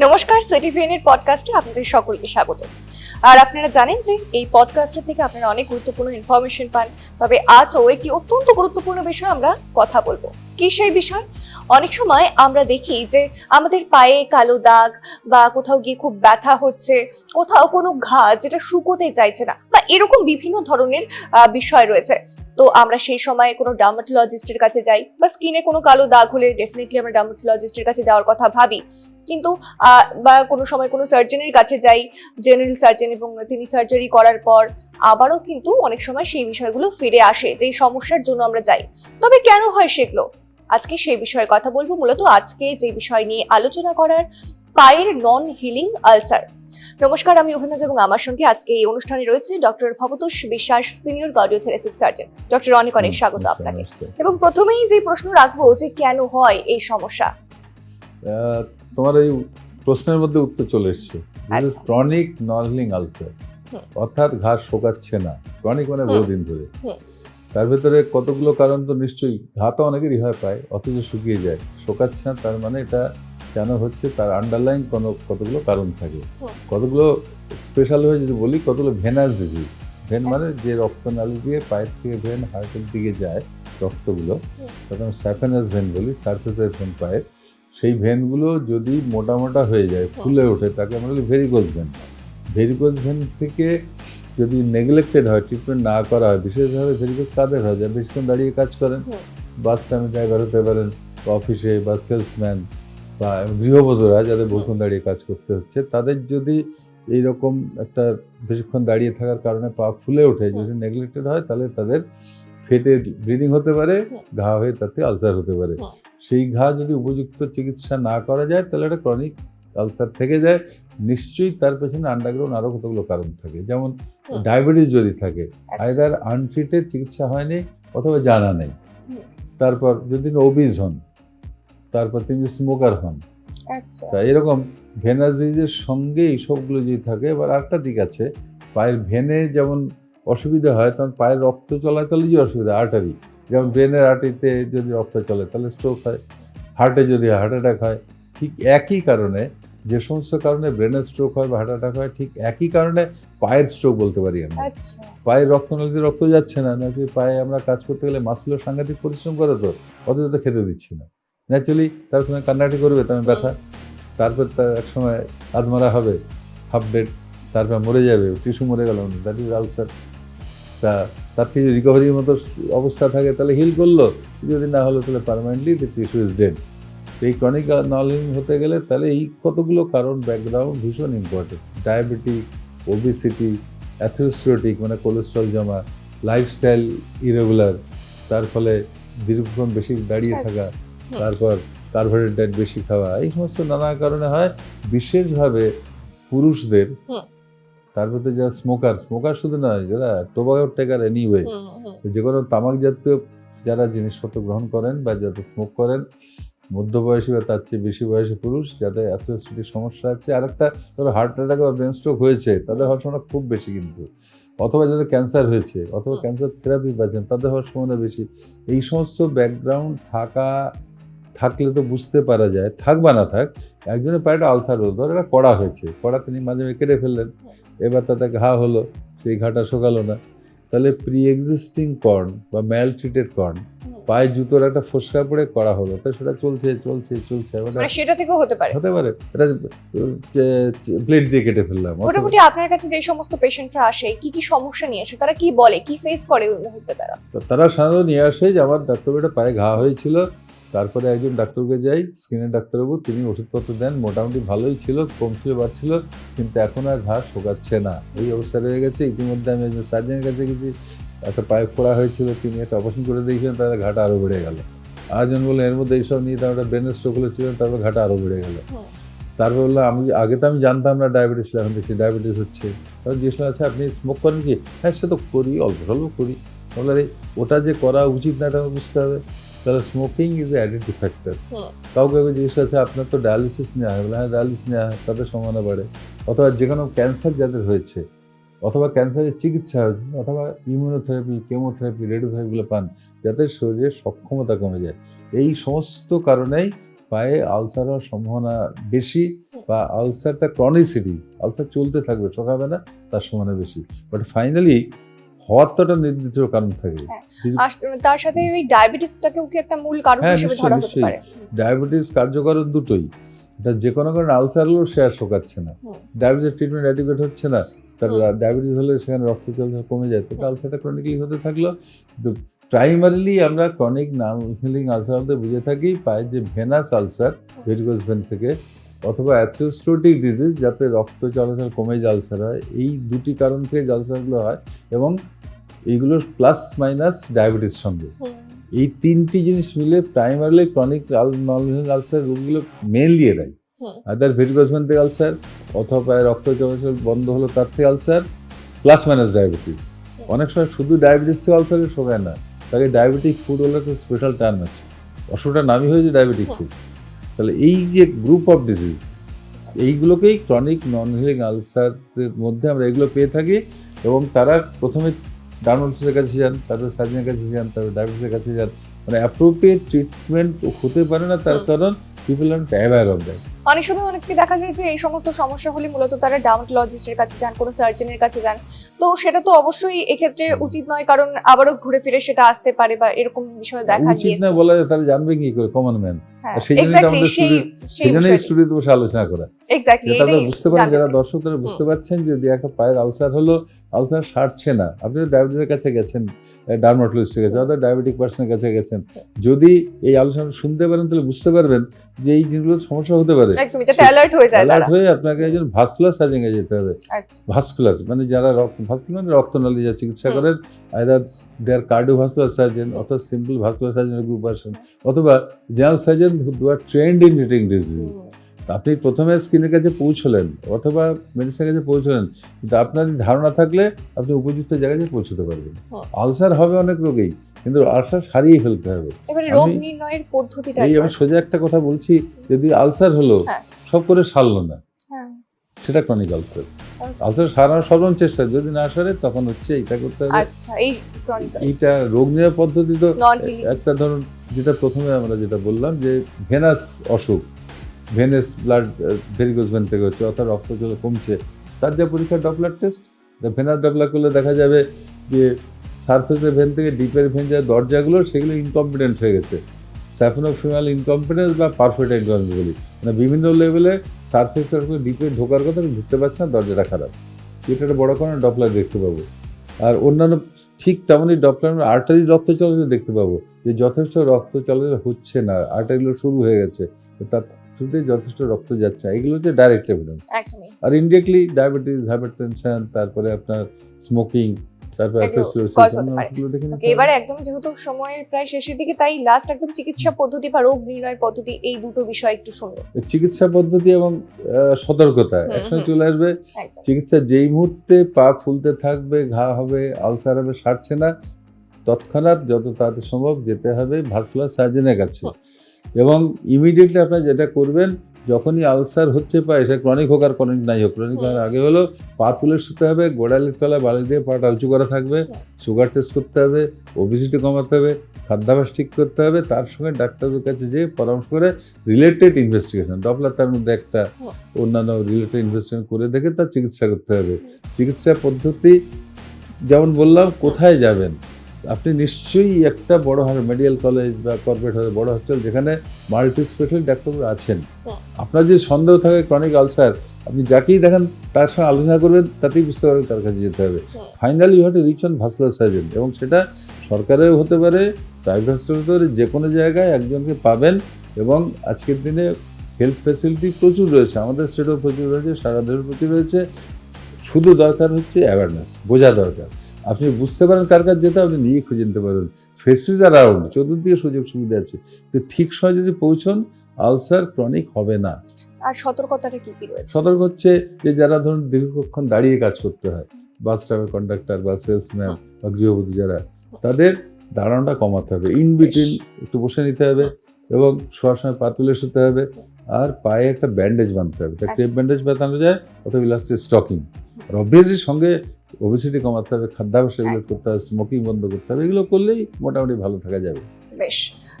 নমস্কার, সিটিভিএনের পডকাস্টে আপনাদের সকলকে স্বাগত। আর আপনারা জানেন যে এই পডকাস্টের থেকে আপনারা অনেক গুরুত্বপূর্ণ ইনফরমেশন পান, তবে আজও একটি অত্যন্ত গুরুত্বপূর্ণ বিষয়ে আমরা কথা বলব। কি সেই বিষয়? অনেক সময় আমরা দেখি যে আমাদের পায়ে কালো দাগ বা কোথাও গিয়ে খুব ব্যথা হচ্ছে, কোথাও কোনো ঘা যেটা শুকোতে চাইছে না বা এরকম বিভিন্ন ধরনের বিষয় রয়েছে। তো আমরা সেই সময় কোনো ডার্মাটোলজিস্টের কাছে যাই বা স্কিনে কোনো কালো দাগ হলে ডেফিনেটলি আমরা ডার্মাটোলজিস্টের কাছে যাওয়ার কথা ভাবি। কিন্তু বা কোনো সময় কোনো সার্জনের কাছে যাই জেনারেল সার্জন এবং তিনি সার্জারি করার পর আবারও কিন্তু অনেক সময় সেই বিষয়গুলো ফিরে আসে, যেই সমস্যার জন্য আমরা যাই। তবে কেন হয় সেগুলো? আজকে সেই বিষয়ে কথা বলব। মূলত আজকে যে বিষয় নিয়ে আলোচনা করার পায়ের নন হিলিং আলসার। নমস্কার আমি অভিনব এবং আমার সঙ্গে আজকে এই অনুষ্ঠানে রয়েছে ডক্টর ভবতোষ বিশ্বাস সিনিয়র কার্ডিওথেরাসিক সার্জন। ডক্টর অনেক অনেক স্বাগত আপনাকে। এবং প্রথমেই যে প্রশ্ন রাখব যে কেন হয় এই সমস্যা? তোমার এই প্রশ্নের মধ্যে উত্তর চলে এসছে। ক্রনিক নরলিং আলসার অর্থাৎ ঘাস শোকাচ্ছে না। ক্রনিক মানে বহুদিন ধরে। তার ভেতরে কতগুলো কারণ তো নিশ্চয়ই ঘা তো অনেকেরই হয় পায় অথচ শুকিয়ে যায়। শোকাচ্ছে না তার মানে এটা কেন হচ্ছে তার আন্ডারলাইন কোনো কতগুলো কারণ থাকে। কতগুলো স্পেশাল হয়ে যদি বলি কতগুলো ভেনাস ডিজিজ ভেন মানে আচ্ছা। যে রক্তনালী দিয়ে পাইপ থেকে ভেন হার্টের দিকে যায় রক্তগুলো আমরা স্যাফেনাস ভেন বলি সার্ফেসের ভেন পাইপ সেই ভেনগুলো যদি মোটা মোটা হয়ে যায় ফুলে ওঠে তাকে আমরা বলি ভেরিকোজ ভেন ভেরিকোজ ভেন থেকে যদি নেগলেক্টেড হয় ট্রিটমেন্ট না করা হয় বিশেষভাবে ভেরিকোজ কাদের হয় যারা বেশিক্ষণ দাঁড়িয়ে কাজ করেন বাস স্ট্যান্ডে ড্রাইভার হতে পারেন অফিসে বা সেলসম্যান বা গৃহবধূরা যাদের বহুক্ষণ দাঁড়িয়ে কাজ করতে হচ্ছে তাদের যদি এইরকম একটা বেশিক্ষণ দাঁড়িয়ে থাকার কারণে পা ফুলে ওঠে যদি নেগলেক্টেড হয় তাহলে তাদের ফেটে ব্লিডিং হতে পারে ঘা হয়ে তাতে আলসার হতে পারে। সেই ঘা যদি উপযুক্ত চিকিৎসা না করা যায় তাহলে এটা ক্রনিক আলসার থেকে যায় নিশ্চয়ই তার পেছনে আন্ডারগ্রাউন্ড আরও কতগুলো কারণ থাকে। যেমন ডায়াবেটিস যদি থাকে আচ্ছা। আইদার আনট্রিটেড চিকিৎসা হয়নি অথবা জানা নেই। তারপর যদি ওবিজ হন তারপর তিনি স্মোকার হন। আচ্ছা। তা এরকম ভেনাজিজের সঙ্গে এইসবগুলো যদি থাকে এবার আরেকটা দিক আছে পায়ের ভেনে যেমন অসুবিধা হয় তখন পায়ের রক্ত চলাচলে যে অসুবিধা? আর্টারি যেমন ব্রেনের আর্টারিতে যদি রক্ত চলে তাহলে স্ট্রোক হয়। হার্টে যদি হার্ট অ্যাটাক হয় ঠিক একই কারণে যে সমস্ত কারণে ব্রেনের স্ট্রোক হয় বা হার্ট অ্যাটাক হয় ঠিক একই কারণে পায়ের স্ট্রোক বলতে পারি আমরা। আচ্ছা। পায়ের রক্তনালীতে রক্ত যাচ্ছে না নাকি পায়ে আমরা কাজ করতে গেলে মাসলের সাংঘাতিক পরিশ্রম করে তো অথচ তো খেতে দিচ্ছি না। ন্যাচুরালি তার সঙ্গে কান্নাটি করবে তার ব্যথা তারপর তার এক সময় আধমারা হবে হাফ ডেড তারপর মরে যাবে টিস্যু মরে গেল দ্যাট ইজ আলসার তা তার থেকে রিকভারির মতো অবস্থা থাকে তাহলে হিল করল যদি না হলো তাহলে permanently the tissue is dead এই ক্রনিক নলিং হতে গেলে তাহলে এই কতগুলো কারণ ব্যাকগ্রাউন্ড ভীষণ ইম্পর্টেন্ট ডায়াবেটিক ওবিসিটি অ্যাথিরোস্ক্লেরোটিক মানে কোলেস্ট্রল জমা লাইফস্টাইল ইরেগুলার তার ফলে দীর্ঘক্ষণ বেশি দাঁড়িয়ে থাকা। তারপর কার্বোহাইড্রেট বেশি খাওয়া এই সমস্ত নানা কারণে হয়। বিশেষভাবে পুরুষদের তার মধ্যে যারা স্মোকার স্মোকার শুধু নয় যারা টোবাকো টেকার এনিওয়ে যে কোনো তামাক জাতীয় যারা জিনিসপত্র গ্রহণ করেন বা যারা স্মোক করেন মধ্যবয়সী বা তার চেয়ে বেশি বয়সী পুরুষ যাদের অ্যাথোসিটিক সমস্যা আছে আর একটা ধরো হার্ট অ্যাটাক বা ব্রেন স্ট্রোক হয়েছে তাদের হওয়ার সম্ভাবনা খুব বেশি কিন্তু। অথবা যাদের ক্যান্সার হয়েছে অথবা ক্যান্সার থেরাপি পাচ্ছেন তাদের হওয়ার সম্ভাবনা বেশি। এই সমস্ত ব্যাকগ্রাউন্ড থাকা থাকলে তো বুঝতে পারা যায় থাক বা না থাক একজনের পায়ে একটা আলসার হলো ধর এটা কড়া হয়েছে কড়া তিনি মাঝে মাঝে কেটে ফেললেন এবার তাতে ঘা হলো সেই ঘাটা শোকালো না। তাহলে প্রি এক্সিস্টিং কর্ন বা ম্যাল ট্রিটেড কর্ন পায়ে জুতোর একটা ফোসকা পড়ে করা হলো। তো সেটা চলছে চলছে চলছে। সেটা থেকেও হতে পারে। হতে পারে। এটা প্লেট দিয়ে কেটে ফেললাম। মোটামুটি আপনার কাছে যে সমস্ত পেশেন্টরা আসে কি কি সমস্যা নিয়ে আসে তারা কি বলে কি ফেস করে ওই মুহূর্তে তারা? তারা সাধারণত নিয়ে আসে যে আমার ডাক্তার পায়ে ঘা হয়েছিল তারপরে একজন ডাক্তারকে যাই স্কিনের ডাক্তারবাবু তিনি ওষুধপত্র দেন মোটামুটি ভালোই ছিল কমছিল বাড়ছিল কিন্তু এখন আর ঘা শোকাচ্ছে না। এই অবস্থা রয়ে গেছে ইতিমধ্যে আমি একজন সার্জনের কাছে গেছি একটা পায়ে ফোড়া হয়েছিল তিনি একটা অপারেশন করে দিয়েছিলেন তাহলে ঘাটা আরও বেড়ে গেল। আরেকজন বললেন এর মধ্যে এইসব নিয়ে তার একটা ব্রেনের স্ট্রোক হয়েছিলেন তারপর ঘাটা আরও বেড়ে গেল। তারপর বললাম আমি আগে তো আমি জানতাম না ডায়াবেটিস এখন দেখছি ডায়াবেটিস হচ্ছে। তখন জিজ্ঞেস আচ্ছা আপনি স্মোক করেন কি? হ্যাঁ সে তো করি অল্প স্বল্প করি। বললাম ওটা যে করা উচিত না এটা বুঝতে হবে। তাহলে স্মোকিং ইজ অ্যাডিটিভ ফ্যাক্টর কাউকে কাউকে জিজ্ঞেস করছে আপনার তো ডায়ালিসিস নেওয়া হয় বলে হ্যাঁ ডায়ালিসিস নেওয়া হয় তাদের সম্ভাবনা বাড়ে। অথবা যে কোনো ক্যান্সার যাদের হয়েছে অথবা ক্যান্সারের চিকিৎসা হয়েছে অথবা ইমিউনোথেরাপি কেমোথেরাপি রেডিওথেরাপিগুলো পান যাতে শরীরের সক্ষমতা কমে যায়। এই সমস্ত কারণেই পায়ে আলসার হওয়ার সম্ভাবনা বেশি বা আলসারটা ক্রনিসিটি আলসার চলতে থাকবে শোকাবে না তার সমানে বেশি। বাট ফাইনালি হওয়ার তো একটা নির্দিষ্ট কারণ থাকে। হ্যাঁ। তার সাথে ওই ডায়াবেটিসটাকেও কি একটা মূল কারণ হ্যাঁ, হিসেবে ধরা হতে পারে ডায়াবেটিস কার্যকর দুটোই। এটা যে কোনো কারণে আলসার হলেও সে আর শোকাচ্ছে না। ডায়াবেটিস ট্রিটমেন্ট অ্যাডিকুয়েট হচ্ছে না। তার। ডায়াবেটিস হলে সেখানে রক্ত চলাচল কমে যায়। তো। আলসারটা ক্রনিকলি হতে থাকল। কিন্তু প্রাইমারিলি আমরা ক্রনিক নাম ফিলিং আলসার বলতে বুঝে থাকি পায়ের যে ভেনাস আলসার ভেরিকোজ ভেন থেকে অথবা অ্যাথিওস্ক্লেরোটিক ডিজিজ যাতে রক্ত চলাচল কমে যে আলসার হয় এই দুটি কারণ থেকে যে আলসারগুলো হয় এবং এইগুলোর প্লাস মাইনাস ডায়াবেটিস সঙ্গে। এই তিনটি জিনিস মিলে প্রাইমারিলি ক্রনিক নলভিং আলসার রোগগুলো মেনলি এরাই। আদার ভেরিকোজমেন্ট থেকে আলসার অথবা রক্ত চলাচল বন্ধ হলো তার থেকে আলসার প্লাস মাইনাস ডায়াবেটিস অনেক সময় শুধু ডায়াবেটিস থেকে আলসারে শোকায় না তাকে ডায়াবেটিক ফুড হলে একটা স্পেশাল টার্ম আছে। অসুখটার নামই হয়েছে ডায়াবেটিক ফুড তাহলে এই যে গ্রুপ অফ ডিজিজ এইগুলোকেই ক্রনিক নন হিলিং আলসারের মধ্যে আমরা এগুলো পেয়ে থাকি এবং তারা প্রথমে ডার্মাটোলজিস্টের কাছে যান তারপর সার্জনের কাছে যান তারপর ডায়াবেটিসের কাছে যান। মানে অ্যাপ্রোপ্রিয়েট ট্রিটমেন্ট হতে পারে না তার কারণ people and aware of that অনেক সময় অনেককে দেখা যায় যে এই সমস্ত সমস্যা হলে মূলত তারা ডার্মাটোলজিস্টের কাছে যান কোনো সার্জনের কাছে যান। তো সেটা তো অবশ্যই এক্ষেত্রে উচিত নয় কারণ আবারও ঘুরে ফিরে সেটা আসতে পারে বা এরকম বিষয় দেখা গিয়েছে না বলা যায় তারা জানবে কি করে? কমন ম্যান সেই জন্যই আমাদের সেই student- সেই সেই জন্যই বিষয়টি। স্টুডিওতে বসে আলোচনা করা। এক্স্যাক্টলি যেটা বুঝতে পারেন যারা দর্শক তারা বুঝতে পারছেন যে যদি একটা পায়ের আলসার হলো আলসার সারছে না। আপনি ডায়াবেটিসের কাছে গেছেন ডার্মাটোলজিস্টের কাছে অর্থাৎ ডায়াবেটিক পার্সনের কাছে গেছেন। যদি এই আলোচনা শুনতে পারেন তাহলে বুঝতে পারবেন যে এই জিনিসগুলোর সমস্যা হতে পারে। একদমই যাতে অ্যালার্ট হয়ে যায় অ্যালার্ট হয়ে আপনাকে একজন ভাস্কুলার সার্জনে যেতে হবে। আচ্ছা। ভাস্কুলার মানে যারা রক্ত ভাস্কুলার মানে রক্তনালী যা চিকিৎসা করেন আইদার দেয়ার কার্ডিওভাস্কুলার সার্জন অথবা সিম্পল ভাস্কুলার সার্জনের গ্রুপ আসেন অথবা general surgeon who are trained in treating disease আপনি প্রথমে স্কিনের কাছে পৌঁছলেন অথবা মেডিসিনের কাছে পৌঁছলেন কিন্তু আপনার ধারণা থাকলে আপনি উপযুক্ত জায়গায় পৌঁছতে পারবেন। আলসার হবে অনেক রোগেই। কিন্তু আলসার সারিয়ে ফেলতে হবে। এবারে রোগ নির্ণয়ের পদ্ধতিটা এই আমি সোজা একটা কথা বলছি যদি আলসার হলো হ্যাঁ। সব করে সারলো না। হ্যাঁ। সেটা ক্রনিক আলসার আলসার সারানোর সর্বম চেষ্টা যদি না সারে তখন হচ্ছে এটা করতে হবে। আচ্ছা এই এইটা রোগ নিরাময় পদ্ধতি তো একটা ধরুন যেটা প্রথমে আমরা যেটা বললাম যে ভেনাস অসুখ ভেনাস ব্লাড ভেরিকোজ ভেন থেকে হচ্ছে অর্থাৎ রক্ত চলে কমছে তার যা পরীক্ষা ডপলার টেস্ট ভেনাস ডপলার করলে দেখা যাবে যে সারফেসের ভেন থেকে ডিপের ভেন যা দরজাগুলো সেগুলো ইনকম্পিটেন্ট হয়ে গেছে। স্যাফনোফিমাল ইনকম্পিটেন্স বা পারফেক্ট ইনকম্পিটেন্স বলি। মানে বিভিন্ন লেভেলে সারফেসের ডিপে ঢোকার কথা আমি ঢুকতে পারছে না দরজাটা খারাপ। এটা একটা বড় কারণে ডপলার দেখতে পাবো। আর অন্যান্য ঠিক তেমনই ডপলার আর্টারি রক্ত চলাচল দেখতে পাবো। যে যথেষ্ট রক্ত চলাচল হচ্ছে না আর্টারিগুলো শুরু হয়ে গেছে তার থ্রুতে যথেষ্ট রক্ত যাচ্ছে। এগুলো হচ্ছে ডাইরেক্ট এভিডেন্স আর ইনডিরেক্টলি ডায়াবেটিস হাইপারটেনশন তারপরে আপনার স্মোকিং এবারে একদম যেহেতু সময়ের প্রায় শেষের দিকে তাই লাস্ট একদম চিকিৎসা পদ্ধতি বা রোগ নির্ণয়ের পদ্ধতি এই দুটো বিষয় একটু শুনব চিকিৎসা পদ্ধতি এবং সতর্কতা একসঙ্গে চলে আসবে। চিকিৎসা যেই মুহূর্তে পা ফুলতে থাকবে ঘা হবে আলসার হবে সারছে না তৎক্ষণাৎ যত তাড়াতাড়ি সম্ভব যেতে হবে ভাস্কুলার সার্জনের কাছে। এবং ইমিডিয়েটলি আপনার যেটা করবেন যখনই আলসার হচ্ছে পায়ে সে ক্রনিক হোক আর ক্রনিক নাই হোক ক্রনিক। আগে হলো পা তুলে শুতে হবে গোড়ালির তলায় বালি দিয়ে পাটা উঁচু করা থাকবে সুগার টেস্ট করতে হবে ওবিসিটি কমাতে হবে খাদ্যাভ্যাস ঠিক করতে হবে তার সঙ্গে ডাক্তারের কাছে যেয়ে পরামর্শ করে রিলেটেড ইনভেস্টিগেশন ডপলার তার মধ্যে একটা অন্যান্য রিলেটেড ইনভেস্টিগেশন করে দেখে তার চিকিৎসা করতে হবে চিকিৎসা পদ্ধতি যেমন বললাম কোথায় যাবেন আপনি নিশ্চয়ই একটা বড় মেডিকেল কলেজ বা কর্পোরেট বড় হসপিটাল যেখানে মাল্টি স্পেশাল ডাক্তারবাবু আছেন। আপনার যে সন্দেহ থাকে ক্রনিক আলসার আপনি যাকেই দেখেন তার সঙ্গে আলোচনা করবেন তাতেই বুঝতে পারবেন তার কাছে যেতে হবে। Finally you have to reach on vascular surgeon এবং সেটা সরকারেও হতে পারে প্রাইভেট হসপিটাল হতে পারে যে কোনো জায়গায় একজনকে পাবেন এবং আজকের দিনে হেলথ ফ্যাসিলিটি প্রচুর রয়েছে। আমাদের স্টেটেও প্রচুর রয়েছে সারা দেশের প্রচুর রয়েছে। শুধু দরকার হচ্ছে অ্যাওয়ারনেস বোঝা দরকার। আপনি বুঝতে পারেন কার কাছে যেতে আপনি নিজে খুঁজে নিতে পারেন ফেসিস অ্যারাউন্ড চতুর্দিকে সুযোগ সুবিধা আছে। তো ঠিক সময় যদি পৌঁছন আলসার ক্রনিক হবে না। আর সতর্কতাটা কি কি রয়েছে? সতর্ক হচ্ছে যে যারা ধরুন দীর্ঘক্ষণ দাঁড়িয়ে কাজ করতে হয় বাস ড্রাইভার কন্ডাক্টর বা সেলসম্যান বা গৃহবধূ যারা তাদের দাঁড়ানোটা কমাতে হবে। ইন বিটুইন একটু বসে নিতে হবে এবং শোয়ার সময় পা তুলে শুতে হবে আর পায়ে একটা ব্যান্ডেজ বাঁধতে হবে। টেপ আচ্ছা। ব্যান্ডেজ বাঁধানো যায় অথবা ইলাস্টিক স্টকিং আর অবভিয়াসলি সঙ্গে ওবেসিটি কমাতে হবে খাদ্যাভ্যাস এগুলো করতে হবে স্মোকিং বন্ধ করতে হবে এগুলো করলেই মোটামুটি ভালো থাকা যাবে। বেশ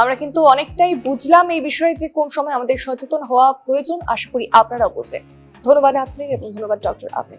আমরা কিন্তু অনেকটাই বুঝলাম এই বিষয়ে যে কোন সময় আমাদের সচেতন হওয়া প্রয়োজন আশা করি আপনারাও বুঝলেন। ধন্যবাদ আপনি এবং ধন্যবাদ ডক্টর আপনি